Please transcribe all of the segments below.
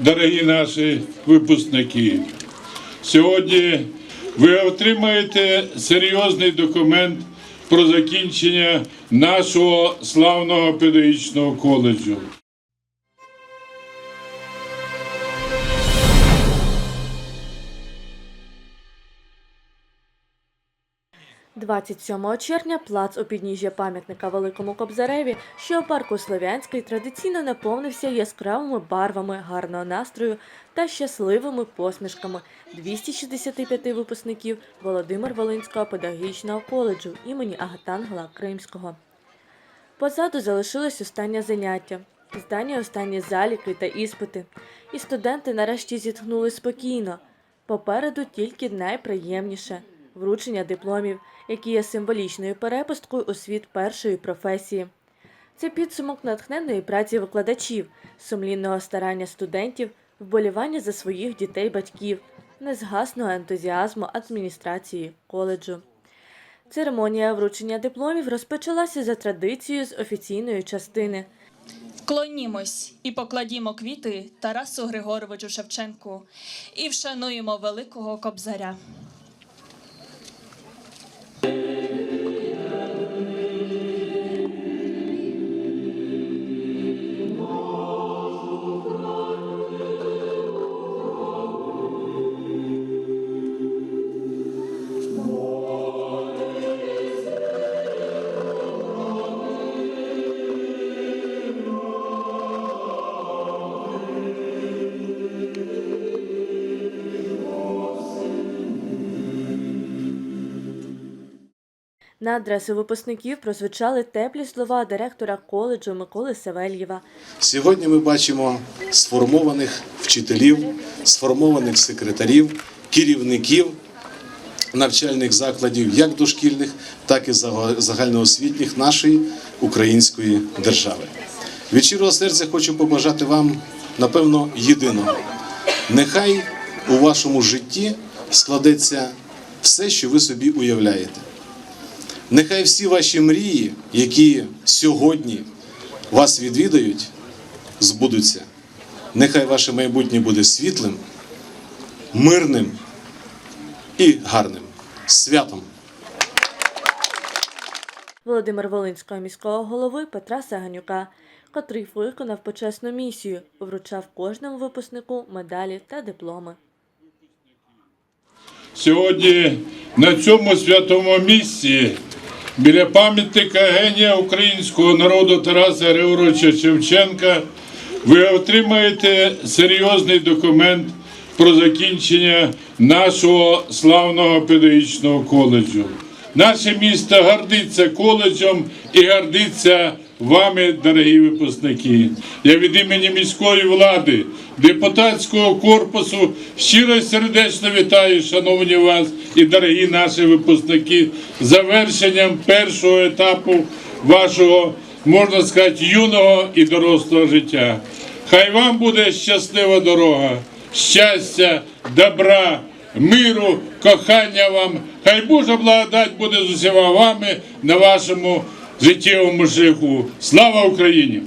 дорогі наші випускники. Сьогодні ви отримаєте серйозний документ про закінчення нашого славного педагогічного коледжу. 27 червня плац у підніжжя пам'ятника Великому Кобзареві, що у парку Слов'янський традиційно наповнився яскравими барвами гарного настрою та щасливими посмішками 265 випускників Володимир Волинського педагогічного коледжу імені Агатангела Кримського. Позаду залишилось останнє заняття, здані останні заліки та іспити, і студенти нарешті зітхнули спокійно. Попереду тільки найприємніше вручення дипломів, які є символічною перепусткою у світ першої професії. Це підсумок натхненної праці викладачів, сумлінного старання студентів, вболівання за своїх дітей-батьків, незгасного ентузіазму адміністрації коледжу. Церемонія вручення дипломів розпочалася за традицією з офіційної частини. Вклонімось і покладімо квіти Тарасу Григоровичу Шевченку і вшануємо великого кобзаря. На адресу випускників прозвучали теплі слова директора коледжу Миколи Савельєва. Сьогодні ми бачимо сформованих вчителів, сформованих секретарів, керівників навчальних закладів, як дошкільних, так і загальноосвітніх нашої української держави. Від щирого серця хочу побажати вам, напевно, єдиного. Нехай у вашому житті складеться все, що ви собі уявляєте. Нехай всі ваші мрії, які сьогодні вас відвідають, збудуться. Нехай ваше майбутнє буде світлим, мирним і гарним. Святом! Володимир Волинського міського голови Петра Саганюка, котрий виконав почесну місію, вручав кожному випускнику медалі та дипломи. Сьогодні на цьому святому місці біля пам'ятника генія українського народу Тараса Григоровича Шевченка ви отримаєте серйозний документ про закінчення нашого славного педагогічного коледжу. Наше місто гордиться коледжем і гордиться вами, дорогі випускники. Я від імені міської влади, депутатського корпусу щиро і сердечно вітаю, шановні вас і дорогі наші випускники, завершенням першого етапу вашого, можна сказати, юного і дорослого життя. Хай вам буде щаслива дорога, щастя, добра, миру, кохання вам. Хай Божа благодать буде з усіма вами на вашому життєвому шляху. Слава Україні!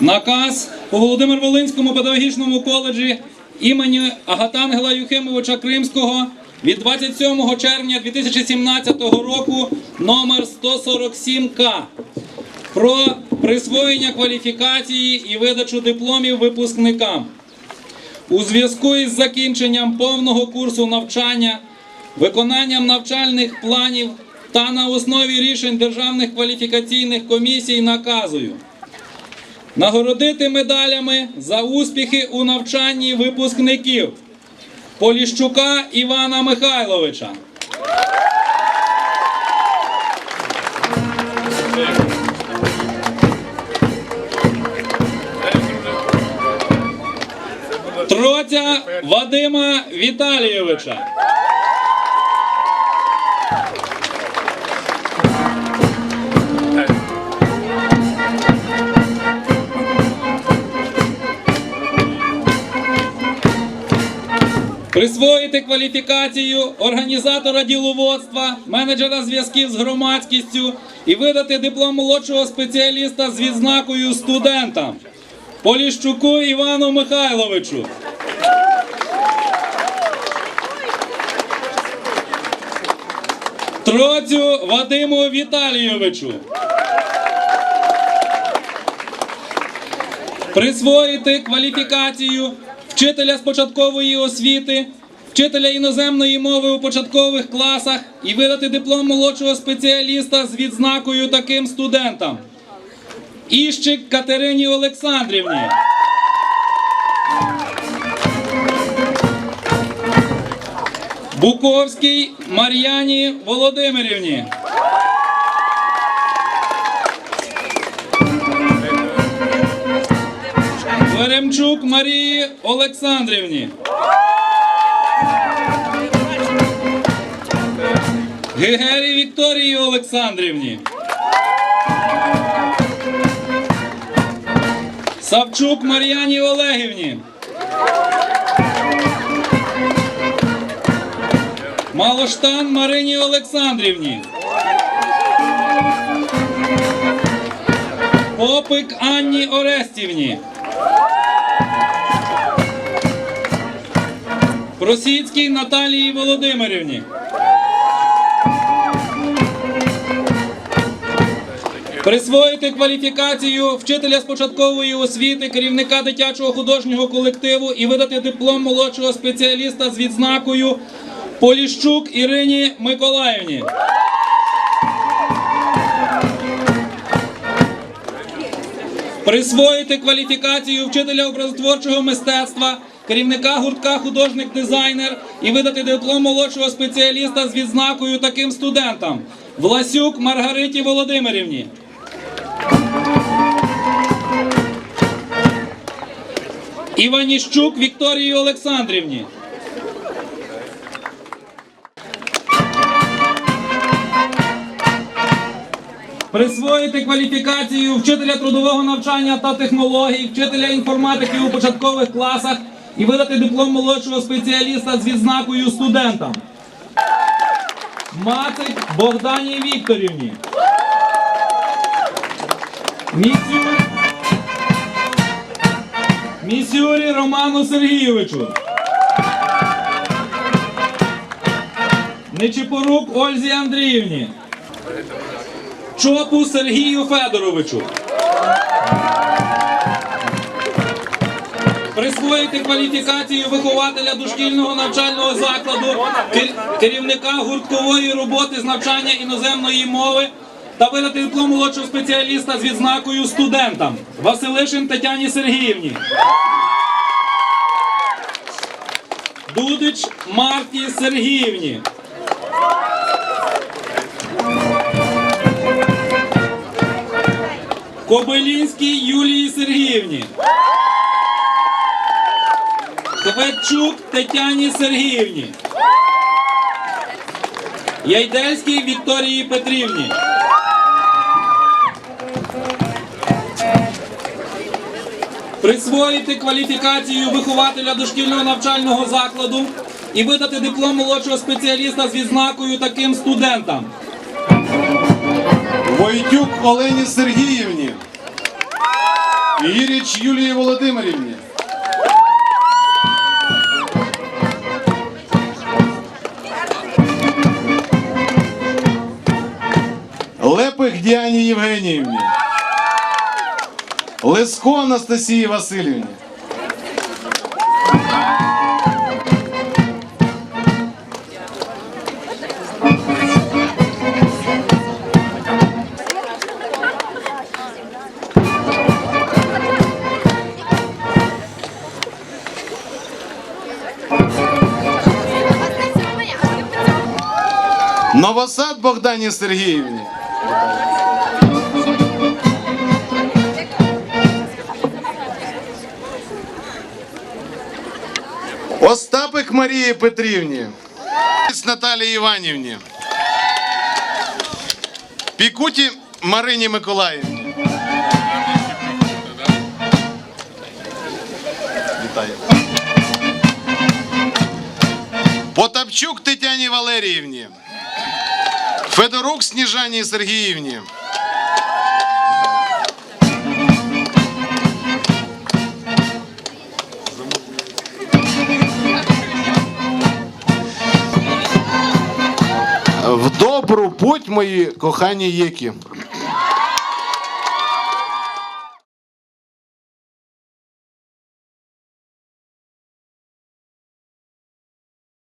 Наказ у Володимир Волинському педагогічному коледжі імені Агатангела Юхимовича Кримського від 27 червня 2017 року номер 147К про присвоєння кваліфікації і видачу дипломів випускникам. У зв'язку із закінченням повного курсу навчання, виконанням навчальних планів та на основі рішень державних кваліфікаційних комісій наказую нагородити медалями за успіхи у навчанні випускників Поліщука Івана Михайловича. Троця Вадима Віталійовича. Присвоїти кваліфікацію організатора діловодства, менеджера зв'язків з громадськістю і видати диплом молодшого спеціаліста з відзнакою студентам. Поліщуку Івану Михайловичу. Троцю Вадиму Віталійовичу. Присвоїти кваліфікацію вчителя з початкової освіти, вчителя іноземної мови у початкових класах і видати диплом молодшого спеціаліста з відзнакою таким студентам. Іщик Катерині Олександрівні. Буковський Мар'яні Володимирівні. Веремчук Марії Олександрівні. Гегері Вікторії Олександрівні. Савчук Мар'яні Олегівні. Малоштан Марині Олександрівні. Попик Анні Орестівні. Просіцькій Наталії Володимирівні. Присвоїти кваліфікацію вчителя з початкової освіти, керівника дитячого художнього колективу і видати диплом молодшого спеціаліста з відзнакою Поліщук Ірині Миколаївні. Присвоїти кваліфікацію вчителя образотворчого мистецтва, керівника гуртка художник-дизайнер і видати диплом молодшого спеціаліста з відзнакою таким студентам Власюк Маргариті Володимирівні. Іваніщук Вікторії Олександрівні. Присвоїти кваліфікацію вчителя трудового навчання та технологій, вчителя інформатики у початкових класах і видати диплом молодшого спеціаліста з відзнакою студентам. Мацик Богдані Вікторівні. Місюр... Місюрі Роману Сергійовичу. Нечипорук Ользі Андріївні. Чопу Сергію Федоровичу. Присвоїти кваліфікацію вихователя дошкільного навчального закладу, керівника гурткової роботи з навчання іноземної мови та видати диплом молодшого спеціаліста з відзнакою студентам Василишин Тетяні Сергіївні. Дудич Марті Сергіївні. Кобилінській Юлії Сергіївні. Ковальчук Тетяні Сергіївні. Яйдельській Вікторії Петрівні. Присвоїти кваліфікацію вихователя дошкільного навчального закладу і видати диплом молодшого спеціаліста з відзнакою таким студентам. Войтюк Олені Сергіївні. Іріч Юлії Володимирівні. Діані Євгеніївні. Леско Анастасії Васильівні. Новосад Богдані Сергіївні. Остапик Марії Петрівні. Наталії Іванівні. Пікуті Марині Миколаївні. Вітаю. Потапчук Тетяні Валеріївні. Федорук Сніжані Сергіївні. В добру путь мої кохані єкі.